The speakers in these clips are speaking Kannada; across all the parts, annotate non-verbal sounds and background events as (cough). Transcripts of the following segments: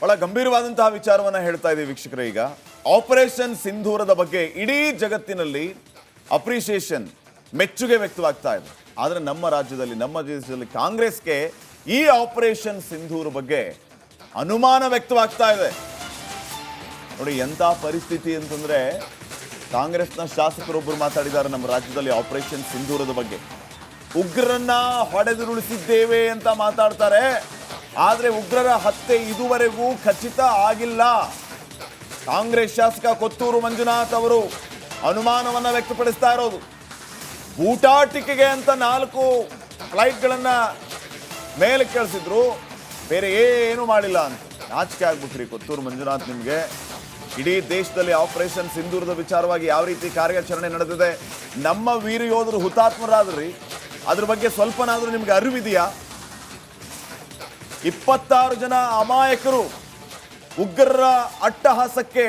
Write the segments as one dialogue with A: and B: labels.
A: ಬಹಳ ಗಂಭೀರವಾದಂತಹ ವಿಚಾರವನ್ನ ಹೇಳ್ತಾ ಇದ್ದೀವಿ ವೀಕ್ಷಕರೇ ಈಗ. ಆಪರೇಷನ್ ಸಿಂಧೂರದ ಬಗ್ಗೆ ಇಡೀ ಜಗತ್ತಿನಲ್ಲಿ ಅಪ್ರಿಸಿಯೇಷನ್ ಮೆಚ್ಚುಗೆ ವ್ಯಕ್ತವಾಗ್ತಾ ಇದೆ. ಆದರೆ ನಮ್ಮ ರಾಜ್ಯದಲ್ಲಿ, ನಮ್ಮ ದೇಶದಲ್ಲಿ ಕಾಂಗ್ರೆಸ್ಗೆ ಈ ಆಪರೇಷನ್ ಸಿಂಧೂರ ಬಗ್ಗೆ ಅನುಮಾನ ವ್ಯಕ್ತವಾಗ್ತಾ ಇದೆ. ನೋಡಿ, ಎಂಥ ಪರಿಸ್ಥಿತಿ ಅಂತಂದ್ರೆ ಕಾಂಗ್ರೆಸ್ನ ಶಾಸಕರೊಬ್ಬರು ಮಾತಾಡಿದ್ದಾರೆ ನಮ್ಮ ರಾಜ್ಯದಲ್ಲಿ ಆಪರೇಷನ್ ಸಿಂಧೂರದ ಬಗ್ಗೆ. ಉಗ್ರರನ್ನ ಹೊಡೆದುರುಳಿಸಿದ್ದೇವೆ ಅಂತ ಮಾತಾಡ್ತಾರೆ. ಆದ್ರೆ ಉಗ್ರರ ಹತ್ಯೆ ಇದುವರೆಗೂ ಖಚಿತ ಆಗಿಲ್ಲ. ಕಾಂಗ್ರೆಸ್ ಶಾಸಕ ಕೊತ್ತೂರು ಮಂಜುನಾಥ್ ಅವರು ಅನುಮಾನವನ್ನು ವ್ಯಕ್ತಪಡಿಸ್ತಾ ಇರೋದು. ಊಟಾಟಿಕೆಗೆ ಅಂತ ನಾಲ್ಕು ಫ್ಲೈಟ್ಗಳನ್ನು ಮೇಲೆ ಕಳಿಸಿದ್ರು. ಬೇರೆ ಏನು ಮಾಡಿಲ್ಲ ಅಂತ. ನಾಚಿಕೆ ಆಗ್ಬಿಟ್ರಿ ಕೊತ್ತೂರು ಮಂಜುನಾಥ್ ನಿಮಗೆ. ಇಡೀ ದೇಶದಲ್ಲಿ ಆಪರೇಷನ್ ಸಿಂಧೂರದ ವಿಚಾರವಾಗಿ ಯಾವ ರೀತಿ ಕಾರ್ಯಾಚರಣೆ ನಡೆದಿದೆ. ನಮ್ಮ ವೀರ ಯೋಧರು ಹುತಾತ್ಮರಾದ್ರಿ. ಅದ್ರ ಬಗ್ಗೆ ಸ್ವಲ್ಪನಾದರೂ ನಿಮ್ಗೆ ಅರಿವಿದೆಯಾ? ಇಪ್ಪತ್ತಾರು ಜನ ಅಮಾಯಕರು ಉಗ್ರರ ಅಟ್ಟಹಾಸಕ್ಕೆ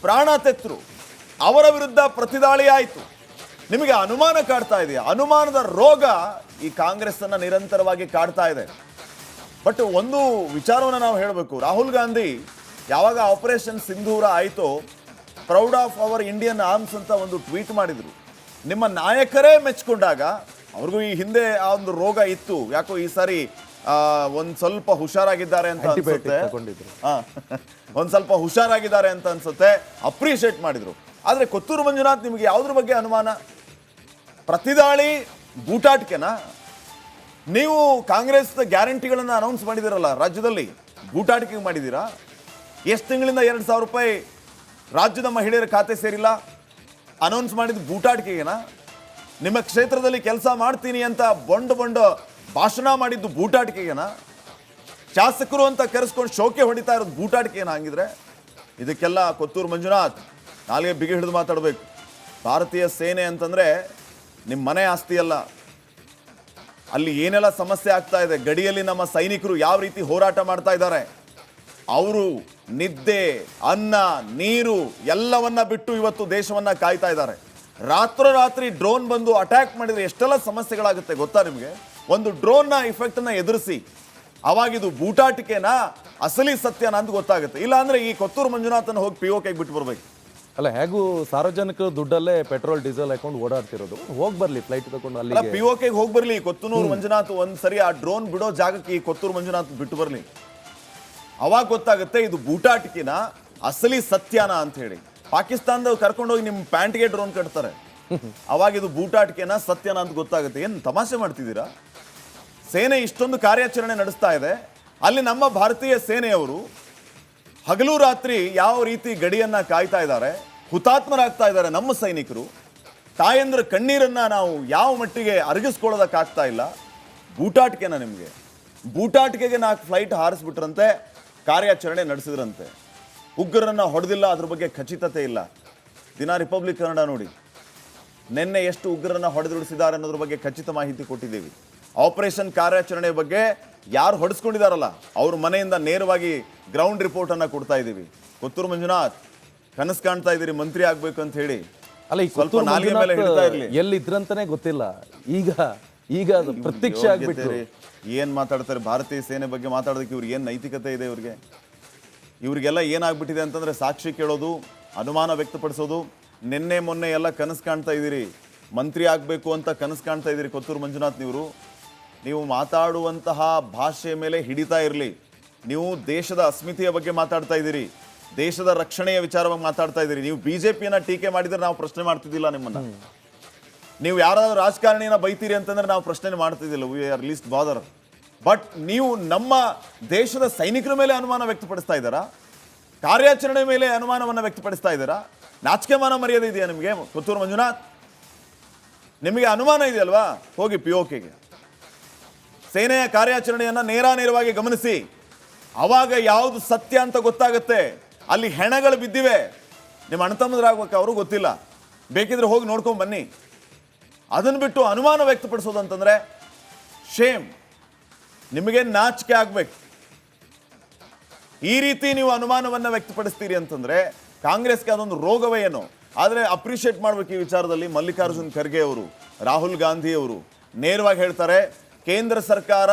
A: ಪ್ರಾಣ ತೆತ್ತರು ಅವರ ವಿರುದ್ಧ ಪ್ರತಿದಾಳಿ ಆಯಿತು ನಿಮಗೆ ಅನುಮಾನ ಕಾಡ್ತಾ ಇದೆಯಾ? ಅನುಮಾನದ ರೋಗ ಈ ಕಾಂಗ್ರೆಸ್ ಅನ್ನ ನಿರಂತರವಾಗಿ ಕಾಡ್ತಾ ಇದೆ. ಬಟ್ ಒಂದು ವಿಚಾರವನ್ನು ನಾವು ಹೇಳಬೇಕು. ರಾಹುಲ್ ಗಾಂಧಿ ಯಾವಾಗ operation Sindoor ಆಯಿತೋ, proud of our Indian arms ಅಂತ ಒಂದು ಟ್ವೀಟ್ ಮಾಡಿದರು. ನಿಮ್ಮ ನಾಯಕರೇ ಮೆಚ್ಚಿಕೊಂಡಾಗ ಅವ್ರಿಗೂ ಈ ಹಿಂದೆ ಆ ಒಂದು ರೋಗ ಇತ್ತು. ಯಾಕೋ ಈ ಸಾರಿ (laughs) ಒಂದ್ ಸ್ವಲ್ಪ ಹುಷಾರಾಗಿದ್ದಾರೆ ಅಂತ ಅನ್ಸುತ್ತೆ. ಒಂದ್ ಸ್ವಲ್ಪ ಹುಷಾರಾಗಿದ್ದಾರೆ ಅಂತ ಅನ್ಸುತ್ತೆ. ಅಪ್ರಿಷಿಯೇಟ್ ಮಾಡಿದ್ರು. ಆದ್ರೆ ಕೊತ್ತೂರು ಮಂಜುನಾಥ್ ನಿಮ್ಗೆ ಯಾವ್ದ್ರ ಬಗ್ಗೆ ಅನುಮಾನ? ಪ್ರತಿದಾಳಿ ಬೂಟಾಟಿಕೆನಾ ನೀವು ಕಾಂಗ್ರೆಸ್ ಗ್ಯಾರಂಟಿಗಳನ್ನು ಅನೌನ್ಸ್ ಮಾಡಿದಿರಲ್ಲ ರಾಜ್ಯದಲ್ಲಿ ಬೂಟಾಟಿಕೆ ಮಾಡಿದೀರಾ? ಎಷ್ಟು ತಿಂಗಳಿಂದ ಎರಡು ಸಾವಿರ ರೂಪಾಯಿ ರಾಜ್ಯದ ಮಹಿಳೆಯರ ಖಾತೆ ಸೇರಿಲ್ಲ? ಅನೌನ್ಸ್ ಮಾಡಿದ ಬೂಟಾಟಿಕೆಗೇನಾ ನಿಮ್ಮ ಕ್ಷೇತ್ರದಲ್ಲಿ ಕೆಲಸ ಮಾಡ್ತೀನಿ ಅಂತ ಬೊಂಡು ಬೊಂಡು ಭಾಷಣ ಮಾಡಿದ್ದು ಬೂಟಾಟಿಕೆಗೇನ? ಶಾಸಕರು ಅಂತ ಕರೆಸ್ಕೊಂಡು ಶೋಕೆ ಹೊಡಿತಾ ಇರೋದು ಬೂಟಾಟಿಕೆ ಏನು ಹಂಗಿದ್ರೆ? ಇದಕ್ಕೆಲ್ಲ ಕೊತ್ತೂರು ಮಂಜುನಾಥ್ ನಾಲ್ಗೆ ಬಿಗಿ ಹಿಡಿದು ಮಾತಾಡಬೇಕು. ಭಾರತೀಯ ಸೇನೆ ಅಂತಂದರೆ ನಿಮ್ಮ ಮನೆ ಆಸ್ತಿ ಅಲ್ಲ ಅಲ್ಲಿ ಏನೆಲ್ಲ ಸಮಸ್ಯೆ ಆಗ್ತಾ ಇದೆ? ಗಡಿಯಲ್ಲಿ ನಮ್ಮ ಸೈನಿಕರು ಯಾವ ರೀತಿ ಹೋರಾಟ ಮಾಡ್ತಾ ಇದ್ದಾರೆ? ಅವರು, ನಿದ್ದೆ, ಅನ್ನ, ನೀರು ಎಲ್ಲವನ್ನ ಬಿಟ್ಟು ಇವತ್ತು ದೇಶವನ್ನ ಕಾಯ್ತಾ ಇದ್ದಾರೆ. ರಾತ್ರೋರಾತ್ರಿ ಡ್ರೋನ್ ಬಂದು ಅಟ್ಯಾಕ್ ಮಾಡಿದರೆ ಎಷ್ಟೆಲ್ಲ ಸಮಸ್ಯೆಗಳಾಗುತ್ತೆ ಗೊತ್ತಾ ನಿಮಗೆ? ಒಂದು ಡ್ರೋನ್ನ ಇಫೆಕ್ಟನ್ನ ಎದುರಿಸಿ. ಅವಾಗಿದು ಬೂಟಾಟಿಕೆನಾ ಅಸಲಿ ಸತ್ಯನಾ ಅಂತ ಗೊತ್ತಾಗುತ್ತೆ. ಇಲ್ಲಾಂದ್ರೆ ಈ ಕೊತ್ತೂರು ಮಂಜುನಾಥನ ಹೋಗಿ ಪಿ ಓ ಬಿಟ್ಟು ಬರ್ಬೇಕು.
B: ಅಲ್ಲ ಹೇಗೂ ಸಾರ್ವಜನಿಕ ದುಡ್ಡಲ್ಲೇ ಪೆಟ್ರೋಲ್ ಡೀಸೆಲ್ ಹಾಕೊಂಡು ಓಡಾಡ್ತಿರೋದು? ಹೋಗಿ ಬರಲಿ ಫ್ಲೈಟ್ ತಗೊಂಡು
A: ಅಲ್ಲಿ ಪಿ ಓ ಕೆಗೆ ಹೋಗಿ ಬರ್ಲಿ ಕೊತ್ತೂರು ಮಂಜುನಾಥ್ ಒಂದ್ ಸರಿ ಆ ಡ್ರೋನ್ ಬಿಡೋ ಜಾಗಕ್ಕೆ ಈ ಕೊತ್ತೂರು ಮಂಜುನಾಥ್ ಬಿಟ್ಟು ಬರಲಿ. ಅವಾಗ ಗೊತ್ತಾಗುತ್ತೆ ಇದು ಬೂಟಾಟಿಕೆನ ಅಸಲಿ ಸತ್ಯನ ಅಂತ ಹೇಳಿ. ಪಾಕಿಸ್ತಾನದವ್ರು ಕರ್ಕೊಂಡೋಗಿ ನಿಮ್ಮ ಪ್ಯಾಂಟ್ಗೆ ಡ್ರೋನ್ ಕಟ್ತಾರೆ. ಅವಾಗ ಇದು ಬೂಟಾಟಿಕೆನ ಸತ್ಯನ ಅಂತ ಗೊತ್ತಾಗುತ್ತೆ. ಏನು ತಮಾಷೆ ಮಾಡ್ತಿದ್ದೀರಾ? ಸೇನೆ ಇಷ್ಟೊಂದು ಕಾರ್ಯಾಚರಣೆ ನಡೆಸ್ತಾ ಇದೆ. ಅಲ್ಲಿ ನಮ್ಮ ಭಾರತೀಯ ಸೇನೆಯವರು ಹಗಲು ರಾತ್ರಿ ಯಾವ ರೀತಿ ಗಡಿಯನ್ನ ಕಾಯ್ತಾ ಇದ್ದಾರೆ, ಹುತಾತ್ಮರಾಗ್ತಾ ಇದ್ದಾರೆ ನಮ್ಮ ಸೈನಿಕರು, ತಾಯಂದ್ರ ಕಣ್ಣೀರನ್ನ ನಾವು ಯಾವ ಮಟ್ಟಿಗೆ ಅರಗಿಸ್ಕೊಳ್ಳೋದಕ್ಕಾಗ್ತಾ ಇಲ್ಲ. ಬೂಟಾಟಿಕೆನ ನಿಮಗೆ? ಬೂಟಾಟಿಕೆಗೆ ನಾಲ್ಕು ಫ್ಲೈಟ್ ಹಾರಿಸ್ಬಿಟ್ರಂತೆ, ಕಾರ್ಯಾಚರಣೆ ನಡೆಸಿದ್ರಂತೆ. ಉಗ್ರರನ್ನ ಹೊಡೆದಿಲ್ಲ, ಅದ್ರ ಬಗ್ಗೆ ಖಚಿತತೆ ಇಲ್ಲ. ದಿನ ರಿಪಬ್ಲಿಕ್ ಕನ್ನಡ ನೋಡಿ. ನಿನ್ನೆ ಎಷ್ಟು ಉಗ್ರರನ್ನ ಹೊಡೆದುಡಿಸಿದ್ದಾರೆ ಅನ್ನೋದ್ರ ಬಗ್ಗೆ ಖಚಿತ ಮಾಹಿತಿ ಕೊಟ್ಟಿದ್ದೀವಿ. ಆಪರೇಷನ್ ಕಾರ್ಯಾಚರಣೆ ಬಗ್ಗೆ ಯಾರು ಹೊಡೆಸ್ಕೊಂಡಿದಾರಲ್ಲ ಅವ್ರ ಮನೆಯಿಂದ ನೇರವಾಗಿ ಗ್ರೌಂಡ್ ರಿಪೋರ್ಟ್ ಅನ್ನ ಕೊಡ್ತಾ ಇದ್ದೀವಿ. ಕೊತ್ತೂರು ಮಂಜುನಾಥ್ ಕನಸು ಕಾಣ್ತಾ ಇದ್ದೀರಿ ಮಂತ್ರಿ ಆಗಬೇಕು ಅಂತ ಹೇಳಿ.
B: ಅಲ್ಲ ಈ
A: ಸ್ವಲ್ಪ ನಾಲಿಗೆ ಮೇಲೆ
B: ಮಂಜುನಾಥ್
A: ಹಿಡಿತಾ ಇರ್ಲಿ.
B: ಎಲ್ಲಿದ್ರಂತಾನೆ ಗೊತ್ತಿಲ್ಲ. ಈಗ ಈಗ ಪ್ರತ್ಯಕ್ಷ ಆಗ್ಬಿಟ್ಟು
A: ಏನು ಏನ್ ಮಾತಾಡ್ತಾರೆ ಭಾರತೀಯ ಸೇನೆ ಬಗ್ಗೆ ಮಾತಾಡೋದಕ್ಕೆ ಇವ್ರಿಗೆ ಏನು ನೈತಿಕತೆ ಇದೆ ಇವ್ರಿಗೆ? ಇವರಿಗೆಲ್ಲ ಏನಾಗ್ಬಿಟ್ಟಿದೆ ಅಂತಂದರೆ ಸಾಕ್ಷಿ ಕೇಳೋದು ಅನುಮಾನ ವ್ಯಕ್ತಪಡಿಸೋದು. ನಿನ್ನೆ ಮೊನ್ನೆ ಎಲ್ಲ ಕನಸು ಕಾಣ್ತಾ ಇದ್ದೀರಿ. ಮಂತ್ರಿ ಆಗಬೇಕು ಅಂತ ಕನಸು ಕಾಣ್ತಾ ಇದ್ದೀರಿ ಕೊತ್ತೂರು ಮಂಜುನಾಥ್ ನೀವು ನೀವು ಮಾತಾಡುವಂತಹ ಭಾಷೆಯ ಮೇಲೆ ಹಿಡಿತಾ ಇರಲಿ. ನೀವು ದೇಶದ ಅಸ್ಮಿತೆಯ ಬಗ್ಗೆ ಮಾತಾಡ್ತಾ ಇದ್ದೀರಿ. ದೇಶದ ರಕ್ಷಣೆಯ ವಿಚಾರವಾಗಿ ಮಾತಾಡ್ತಾ ಇದ್ದೀರಿ. ನೀವು ಬಿಜೆಪಿಯನ್ನ ಟೀಕೆ ಮಾಡಿದ್ರೆ ನಾವು ಪ್ರಶ್ನೆ ಮಾಡ್ತಿದ್ದಿಲ್ಲ ನಿಮ್ಮನ್ನ. ನೀವು ಯಾರಾದರೂ ರಾಜಕಾರಣಿನ ಬೈತೀರಿ ಅಂತಂದ್ರೆ ನಾವು ಪ್ರಶ್ನೆ ಮಾಡ್ತಿದ್ದಿಲ್ಲ. We are least bother but ನೀವು ನಮ್ಮ ದೇಶದ ಸೈನಿಕರ ಮೇಲೆ ಅನುಮಾನ ವ್ಯಕ್ತಪಡಿಸ್ತಾ ಇದ್ದಾರಾ? ಕಾರ್ಯಾಚರಣೆ ಮೇಲೆ ಅನುಮಾನವನ್ನು ವ್ಯಕ್ತಪಡಿಸ್ತಾ ಇದ್ದೀರಾ? ನಾಚಿಕೆಮಾನ ಮರ್ಯಾದೆ ಇದೆಯಾ ನಿಮಗೆ? ಪುತ್ತೂರು ಮಂಜುನಾಥ್? ನಿಮಗೆ ಅನುಮಾನ ಇದೆಯಲ್ವಾ? ಹೋಗಿ ಪಿ ಕೆಗೆ ಸೇನೆಯ ಕಾರ್ಯಾಚರಣೆಯನ್ನ ನೇರಾನೇರವಾಗಿ ಗಮನಿಸಿ. ಅವಾಗ ಯಾವುದು ಸತ್ಯ ಅಂತ ಗೊತ್ತಾಗುತ್ತೆ. ಅಲ್ಲಿ ಹೆಣಗಳು ಬಿದ್ದಿವೆ. ನಿಮ್ಮ ಅಣ್ಣತಮ್ಮದ್ರಾಗ್ಬೇಕು ಅವರು ಗೊತ್ತಿಲ್ಲ. ಬೇಕಿದ್ರೆ ಹೋಗಿ ನೋಡ್ಕೊಂಡು ಬನ್ನಿ. ಅದನ್ನು ಬಿಟ್ಟು ಅನುಮಾನ ವ್ಯಕ್ತಪಡಿಸೋದು ಅಂತಂದ್ರೆ ಶೇಮ್ ನಿಮಗೆ ನಾಚಿಕೆ ಆಗ್ಬೇಕು. ಈ ರೀತಿ ನೀವು ಅನುಮಾನವನ್ನ ವ್ಯಕ್ತಪಡಿಸ್ತೀರಿ ಅಂತಂದ್ರೆ, ಕಾಂಗ್ರೆಸ್ಗೆ ಅದೊಂದು ರೋಗವೇ ಏನು. ಆದರೆ ಅಪ್ರಿಷಿಯೇಟ್ ಮಾಡ್ಬೇಕು ಈ ವಿಚಾರದಲ್ಲಿ ಮಲ್ಲಿಕಾರ್ಜುನ್ ಖರ್ಗೆ ಅವರು, ರಾಹುಲ್ ಗಾಂಧಿ ಅವರು. ನೇರವಾಗಿ ಹೇಳ್ತಾರೆ ಕೇಂದ್ರ ಸರ್ಕಾರ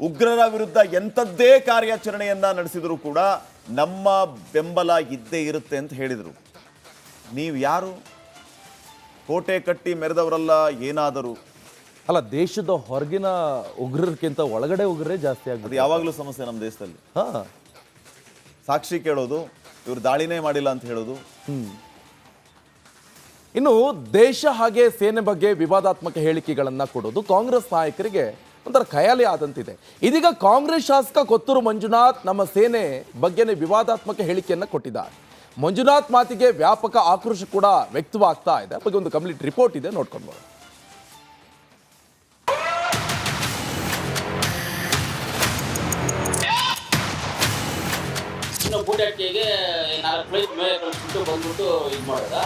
A: ಉಗ್ರರ ವಿರುದ್ಧ ಎಂಥದ್ದೇ ಕಾರ್ಯಾಚರಣೆಯನ್ನ ನಡೆಸಿದರೂ ಕೂಡ ನಮ್ಮ ಬೆಂಬಲ ಇದ್ದೇ ಇರುತ್ತೆ ಅಂತ ಹೇಳಿದರು. ನೀವು ಯಾರು? ಕೋಟೆ ಕಟ್ಟಿ ಮೆರೆದವರಲ್ಲ ಏನಾದರೂ?
B: ಅಲ್ಲ ದೇಶದ ಹೊರಗಿನ ಉಗ್ರರಕ್ಕಿಂತ ಒಳಗಡೆ ಉಗ್ರರೇ ಜಾಸ್ತಿ
A: ಅದು ಯಾವಾಗಲೂ ಸಮಸ್ಯೆ ನಮ್ಮ ದೇಶದಲ್ಲಿ.
B: ಹಾ.
A: ಸಾಕ್ಷಿ ಕೇಳೋದು ಇವರು ದಾಳಿನೇ ಮಾಡಿಲ್ಲ ಅಂತ ಹೇಳೋದು.
B: ಇನ್ನು ದೇಶ ಹಾಗೆ ಸೇನೆ ಬಗ್ಗೆ ವಿವಾದಾತ್ಮಕ ಹೇಳಿಕೆಗಳನ್ನು ಕೊಡೋದು ಕಾಂಗ್ರೆಸ್ ನಾಯಕರಿಗೆ ಒಂಥರ ಖಯಾಲಿ ಆದಂತಿದೆ. ಇದೀಗ ಕಾಂಗ್ರೆಸ್ ಶಾಸಕ ಕೊತ್ತೂರು ಮಂಜುನಾಥ್ ನಮ್ಮ ಸೇನೆ ಬಗ್ಗೆನೇ ವಿವಾದಾತ್ಮಕ ಹೇಳಿಕೆಯನ್ನು ಕೊಟ್ಟಿದ್ದಾರೆ. ಮಂಜುನಾಥ್ ಮಾತಿಗೆ ವ್ಯಾಪಕ ಆಕ್ರೋಶ ಕೂಡ ವ್ಯಕ್ತವಾಗ್ತಾ ಇದೆ. ಬಗ್ಗೆ ಒಂದು ಕಂಪ್ಲೀಟ್ ರಿಪೋರ್ಟ್ ಇದೆ, ನೋಡ್ಕೊಂಡು
C: ಬಂದ್ಬಿಟ್ಟು ಇದು ಮಾಡೋದ.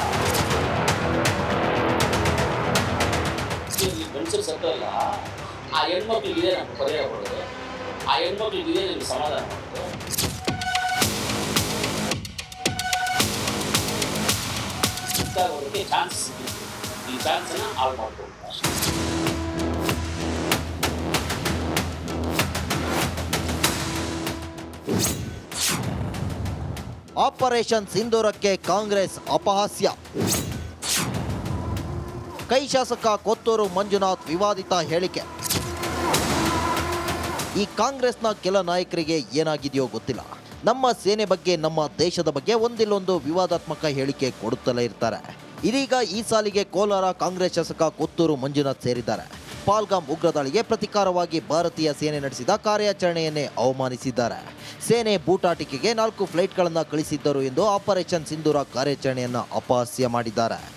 C: ಗಂಡಸರು ಸತ್ತಲ್ಲ ಆ ಹೆಣ್ಮಕ್ಳಿಗೆ ಇದೆ ನಮ್ಮ ಪರಿಹಾರ ಕೊಡೋದು ಆ ಹೆಣ್ಮಕ್ಳಿಗೆ ಇದೆ ನಿಮ್ಗೆ ಸಮಾಧಾನ ಮಾಡೋದು ಚಾನ್ಸ್ ಸಿಕ್ಕಿತ್ತು ಈ ಚಾನ್ಸನ್ನ ಹಾಳು ಮಾಡ್ಕೊಂಡು
D: ಆಪರೇಷನ್ ಸಿಂಧೂರಕ್ಕೆ ಕಾಂಗ್ರೆಸ್ ಅಪಹಾಸ್ಯ. ಕೈ ಶಾಸಕ ಕೊತ್ತೂರು ಮಂಜುನಾಥ್ ವಿವಾದಿತ ಹೇಳಿಕೆ. ಈ ಕಾಂಗ್ರೆಸ್ನ ಕೆಲ ನಾಯಕರಿಗೆ ಏನಾಗಿದೆಯೋ ಗೊತ್ತಿಲ್ಲ. ನಮ್ಮ ಸೇನೆ ಬಗ್ಗೆ, ನಮ್ಮ ದೇಶದ ಬಗ್ಗೆ ಒಂದಿಲ್ಲೊಂದು ವಿವಾದಾತ್ಮಕ ಹೇಳಿಕೆ ಕೊಡುತ್ತಲೇ ಇರ್ತಾರೆ. ಇದೀಗ ಈ ಸಾಲಿಗೆ ಕೋಲಾರ ಕಾಂಗ್ರೆಸ್ ಶಾಸಕ ಕೊತ್ತೂರು ಮಂಜುನಾಥ್ ಸೇರಿದ್ದಾರೆ. ಪಾಲ್ಗಾಮ್ ಉಗ್ರ ದಾಳಿಗೆ ಪ್ರತಿಕಾರವಾಗಿ ಭಾರತೀಯ ಸೇನೆ ನಡೆಸಿದ ಕಾರ್ಯಾಚರಣೆಯನ್ನೇ ಅವಮಾನಿಸಿದ್ದಾರೆ. ಸೇನೆ ಬೂಟಾಟಿಕೆಗೆ ನಾಲ್ಕು ಫ್ಲೈಟ್ಗಳನ್ನು ಕಳಿಸಿದ್ದರು ಎಂದು ಆಪರೇಷನ್ ಸಿಂಧೂರ ಕಾರ್ಯಾಚರಣೆಯನ್ನು ಅಪಹಾಸ್ಯ ಮಾಡಿದ್ದಾರೆ.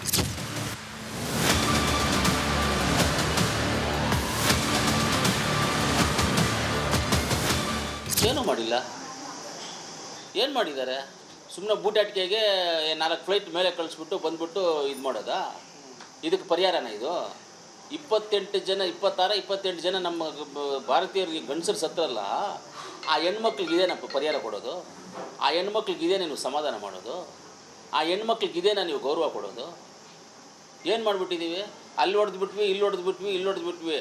C: ಮಾಡಿಲ್ಲ ಏನು ಮಾಡಿದ್ದಾರೆ? ಸುಮ್ಮನೆ ಬೂಟಾಟಿಕೆಗೆ ನಾಲ್ಕು ಫ್ಲೈಟ್ ಮೇಲೆ ಕಳಿಸ್ಬಿಟ್ಟು ಬಂದ್ಬಿಟ್ಟು ಇದು ಮಾಡೋದಾ? ಇದಕ್ಕೆ ಪರಿಹಾರನ ಇದು? ಇಪ್ಪತ್ತೆಂಟು ಜನ, ಇಪ್ಪತ್ತಾರ, ಇಪ್ಪತ್ತೆಂಟು ಜನ ನಮ್ಮ ಭಾರತೀಯರಿಗೆ ಗಂಡಸರು ಸತ್ತರಲ್ಲ ಆ ಹೆಣ್ಮಕ್ಳಿಗೆ ಇದೇನಪ್ಪ ಪರಿಹಾರ ಕೊಡೋದು? ಆ ಹೆಣ್ಮಕ್ಳಿಗೆ ಇದೇ ನೀವು ಸಮಾಧಾನ ಮಾಡೋದು? ಆ ಹೆಣ್ಮಕ್ಳಿಗೆ ಇದೇನ ನೀವು ಗೌರವ ಕೊಡೋದು? ಏನು ಮಾಡಿಬಿಟ್ಟಿದ್ದೀವಿ? ಅಲ್ಲಿ ಹೊಡೆದು ಬಿಟ್ವಿ, ಇಲ್ಲಿ ಹೊಡೆದು ಬಿಟ್ವಿ, ಇಲ್ಲಿ ಹೊಡೆದು ಬಿಟ್ವಿ.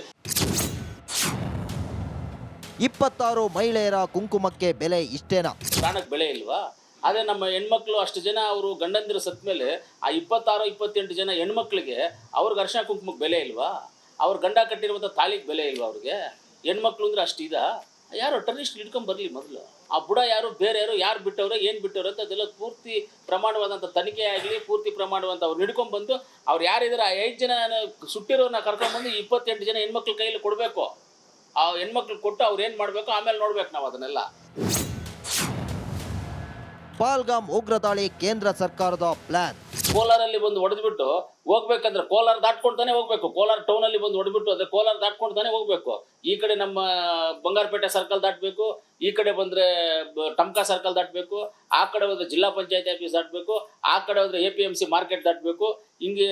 D: ಇಪ್ಪತ್ತಾರು ಮಹಿಳೆಯರ ಕುಂಕುಮಕ್ಕೆ ಬೆಲೆ ಇಷ್ಟೇನಾ?
C: ಪ್ರಾಣಕ್ಕೆ ಬೆಲೆ ಇಲ್ವಾ? ಆದರೆ ನಮ್ಮ ಹೆಣ್ಮಕ್ಳು ಅಷ್ಟು ಜನ ಅವರು ಗಂಡಂದಿರು ಸತ್ತ ಮೇಲೆ ಆ ಇಪ್ಪತ್ತಾರು, ಇಪ್ಪತ್ತೆಂಟು ಜನ ಹೆಣ್ಮಕ್ಳಿಗೆ ಅವ್ರಿಗೆ ಅರ್ಶನ ಕುಂಕುಮಕ್ಕೆ ಬೆಲೆ ಇಲ್ವಾ? ಅವ್ರ ಗಂಡ ಕಟ್ಟಿರುವಂಥ ತಾಲಿಗೆ ಬೆಲೆ ಇಲ್ವಾ ಅವ್ರಿಗೆ? ಹೆಣ್ಮಕ್ಳು ಅಂದ್ರೆ ಅಷ್ಟು ಇದಾ? ಯಾರು ಟರ್ನಿಸ್ಟ್ ಹಿಡ್ಕೊಂಡ್ ಬರಲಿ ಮೊದಲು. ಆ ಬುಡ ಯಾರು, ಬೇರೆ ಯಾರು ಯಾರು ಬಿಟ್ಟವ್ರೆ, ಏನು ಬಿಟ್ಟವ್ರೆ ಅಂತ ಅದೆಲ್ಲ ಪೂರ್ತಿ ಪ್ರಮಾಣವಾದಂಥ ತನಿಖೆ ಆಗಲಿ, ಪೂರ್ತಿ ಪ್ರಮಾಣವಂತ ಅವ್ರು ಹಿಡ್ಕೊಂಡ್ಬಂದು ಅವ್ರು ಯಾರಿದ್ದಾರೆ ಆ ಐದು ಜನ ಸುಟ್ಟಿರೋರನ್ನ ಕರ್ಕೊಂಡ್ಬಂದು ಇಪ್ಪತ್ತೆಂಟು ಜನ ಹೆಣ್ಮಕ್ಳ ಕೈಯಲ್ಲಿ ಕೊಡಬೇಕು. ಆ ಹೆಣ್ಮಕ್ಳು ಕೊಟ್ಟು ಅವ್ರು ಏನು ಮಾಡಬೇಕು ಆಮೇಲೆ ನೋಡ್ಬೇಕು ನಾವು ಅದನ್ನೆಲ್ಲ.
D: ಪಾಲ್ಗಾಮ್ ಉಗ್ರ ದಾಳಿ ಕೇಂದ್ರ ಸರ್ಕಾರದ ಪ್ಲಾನ್.
C: ಕೋಲಾರಲ್ಲಿ ಬಂದು ಹೊಡೆದ್ಬಿಟ್ಟು ಹೋಗ್ಬೇಕಂದ್ರೆ ಕೋಲಾರ ದಾಟ್ಕೊಂಡ್ತಾನೆ ಹೋಗ್ಬೇಕು. ಕೋಲಾರ ಅಲ್ಲಿ ಬಂದು ಹೊಡೆದ್ಬಿಟ್ಟು ಅದೇ ಕೋಲಾರ ದಾಟ್ಕೊಂಡ್ತಾನೆ ಹೋಗ್ಬೇಕು. ಈ ಕಡೆ ನಮ್ಮ ಬಂಗಾರಪೇಟೆ ಸರ್ಕಲ್ ದಾಟಬೇಕು ಈ ಕಡೆ ಬಂದ್ರೆ ಟಮ್ಕಾ ಸರ್ಕಲ್ ದಾಟಬೇಕು ಆ ಕಡೆ ಹೋದ್ರೆ ಜಿಲ್ಲಾ ಪಂಚಾಯತ್ ಆಫೀಸ್ ದಾಟ್ಬೇಕು ಆ ಕಡೆ ಹೋದ್ರೆ A P M C market ದಾಟಬೇಕು ಹಿಂಗೆ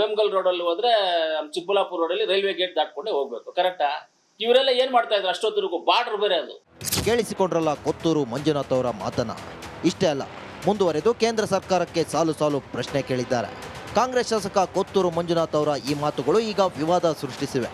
C: ವೇಮಗಲ್ ರೋಡಲ್ಲಿ ಹೋದ್ರೆ ನಮ್ಮ ಚಿಕ್ಕಬಳ್ಳಾಪುರ ರೋಡಲ್ಲಿ ರೈಲ್ವೆ ಗೇಟ್ ದಾಟ್ಕೊಂಡೇ ಹೋಗ್ಬೇಕು. ಕರೆಕ್ಟಾ ಇವರೆಲ್ಲ ಏನು ಮಾಡ್ತಾ ಇದ್ರು? ಅಷ್ಟೊತ್ತಿಗೂ ಬಾರ್ಡರ್ ಬೇರೆ ಅದು.
D: ಕೇಳಿಸಿಕೊಂಡ್ರಲ್ಲ ಕೊತ್ತೂರು ಮಂಜುನಾಥ್ ಅವರ ಮಾತನ್ನ. ಇಷ್ಟೇ ಅಲ್ಲ, ಮುಂದುವರೆದು ಕೇಂದ್ರ ಸರ್ಕಾರಕ್ಕೆ ಸಾಲು ಸಾಲು ಪ್ರಶ್ನೆ ಕೇಳಿದ್ದಾರೆ. ಕಾಂಗ್ರೆಸ್ ಶಾಸಕ ಕೊತ್ತೂರು ಮಂಜುನಾಥ್ ಅವರ ಈ ಮಾತುಗಳು ಈಗ ವಿವಾದ ಸೃಷ್ಟಿಸಿವೆ.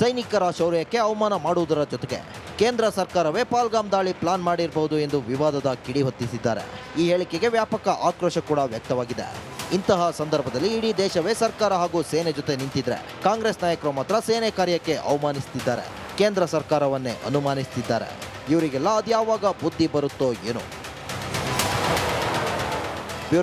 D: ಸೈನಿಕರ ಶೌರ್ಯಕ್ಕೆ ಅವಮಾನ ಮಾಡುವುದರ ಜೊತೆಗೆ ಕೇಂದ್ರ ಸರ್ಕಾರವೇ ಪಾಲ್ಗಾಮ್ ದಾಳಿ ಪ್ಲಾನ್ ಮಾಡಿರಬಹುದು ಎಂದು ವಿವಾದದ ಕಿಡಿ ಹೊತ್ತಿಸಿದ್ದಾರೆ. ಈ ಹೇಳಿಕೆಗೆ ವ್ಯಾಪಕ ಆಕ್ರೋಶ ಕೂಡ ವ್ಯಕ್ತವಾಗಿದೆ. ಇಂತಹ ಸಂದರ್ಭದಲ್ಲಿ ಇಡೀ ದೇಶವೇ ಸರ್ಕಾರ ಹಾಗೂ ಸೇನೆ ಜೊತೆ ನಿಂತಿದ್ರೆ ಕಾಂಗ್ರೆಸ್ ನಾಯಕರು ಮಾತ್ರ ಸೇನೆ ಕಾರ್ಯಕ್ಕೆ ಅವಮಾನಿಸುತ್ತಿದ್ದಾರೆ ಕೇಂದ್ರ ಸರ್ಕಾರವನ್ನೇ ಅನುಮಾನಿಸುತ್ತಿದ್ದಾರೆ ಇವರಿಗೆಲ್ಲ ಅದ್ಯಾವಾಗ ಬುದ್ಧಿ ಬರುತ್ತೋ ಏನೋ.